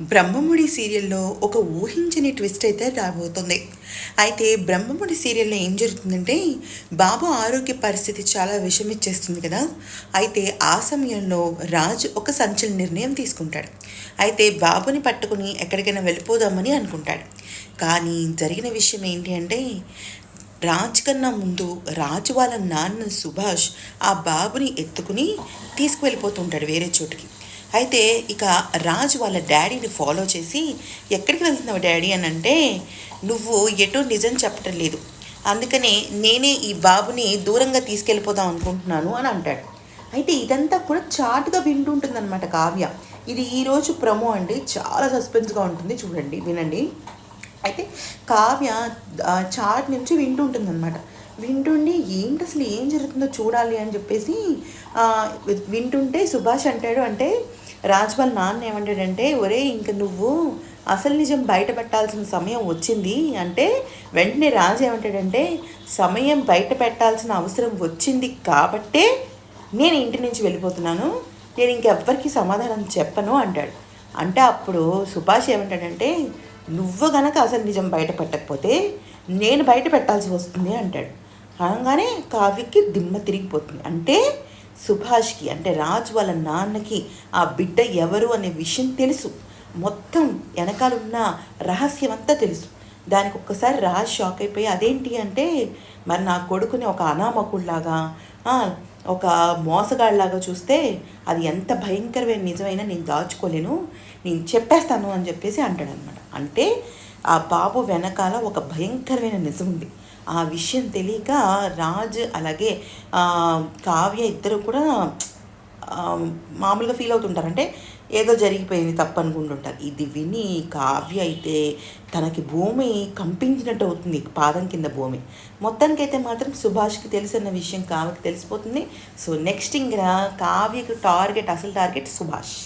బ్రహ్మముడి సీరియల్లో ఒక ఊహించని ట్విస్ట్ అయితే రాబోతుంది. అయితే బ్రహ్మముడి సీరియల్లో ఏం జరుగుతుందంటే బాబు ఆరోగ్య పరిస్థితి చాలా విషమిచ్చేస్తుంది కదా. అయితే ఆ సమయంలో రాజు ఒక సంచలన నిర్ణయం తీసుకుంటాడు. అయితే బాబుని పట్టుకుని ఎక్కడికైనా వెళ్ళిపోదామని అనుకుంటాడు. కానీ జరిగిన విషయం ఏంటి అంటే రాజ్ కన్నా ముందు రాజు వాళ్ళ నాన్న సుభాష్ ఆ బాబుని ఎత్తుకుని తీసుకువెళ్ళిపోతుంటాడు వేరే చోటుకి. అయితే ఇక రాజు వాళ్ళ డాడీని ఫాలో చేసి ఎక్కడికి వెళ్తున్నావు డాడీ? అని అంటే నువ్వు ఎటు నిజం చెప్పటం లేదు. అందుకనే నేనే ఈ బాబుని దూరంగా తీసుకెళ్ళిపోదాం అనుకుంటున్నాను అని అంటాడు. అయితే ఇదంతా కూడా చాటుగా వింటుంటుందన్నమాట కావ్య. ఇది ఈరోజు ప్రమో అండి. చాలా సస్పెన్స్గా ఉంటుంది. చూడండి వినండి. అయితే కావ్య చాట్ నుంచి వింటుంటుంది అనమాట వింటుండి ఏంటి అసలు ఏం జరుగుతుందో చూడాలి అని చెప్పేసి వింటుంటే సుభాష్ అంటాడు అంటే రాజ్ వాళ్ళ నాన్న ఏమంటాడంటే ఒరే ఇంక నువ్వు అసలు నిజం బయట పెట్టాల్సిన సమయం వచ్చింది. అంటే వెంటనే రాజు ఏమంటాడంటే సమయం బయట పెట్టాల్సిన అవసరం వచ్చింది కాబట్టే నేను ఇంటి నుంచి వెళ్ళిపోతున్నాను. నేను ఇంకెవ్వరికి సమాధానం చెప్పను అంటాడు. అంటే అప్పుడు సుభాష్ ఏమంటాడంటే నువ్వు గనక అసలు నిజం బయట పెట్టకపోతే నేను బయట పెట్టాల్సి వస్తుంది అంటాడు. అనగానే కావ్యకి దిమ్మ తిరిగిపోతుంది. అంటే సుభాష్కి అంటే రాజు వాళ్ళ నాన్నకి ఆ బిడ్డ ఎవరు అనే విషయం తెలుసు. మొత్తం వెనకాల ఉన్న రహస్యం అంతా తెలుసు. దానికి ఒక్కసారి రాజ్ షాక్ అయిపోయి అదేంటి అంటే మరి నా కొడుకుని ఒక అనామకుల్లాగా ఒక మోసగాళ్ళలాగా చూస్తే అది ఎంత భయంకరమైన నిజమైనా నేను దాచుకోలేను నేను చెప్పేస్తాను అని చెప్పేసి అంటాడనమాట అంటే ఆ బాబు వెనకాల ఒక భయంకరమైన నిజం ఉంది. ఆ విషయం తెలియక రాజ్ అలాగే కావ్య ఇద్దరు కూడా మామూలుగా ఫీల్ అవుతుంటారు. అంటే ఏదో జరిగిపోయింది తప్పనుకుంటుంటారు. ఇది విని కావ్య అయితే తనకి భూమి కంపించినట్టు అవుతుంది పాదం కింద భూమి. మొత్తానికైతే మాత్రం సుభాష్కి తెలిసిన విషయం కావ్యకి తెలిసిపోతుంది. సో నెక్స్ట్ ఇంకా కావ్యకు టార్గెట్ అసలు టార్గెట్ సుభాష్.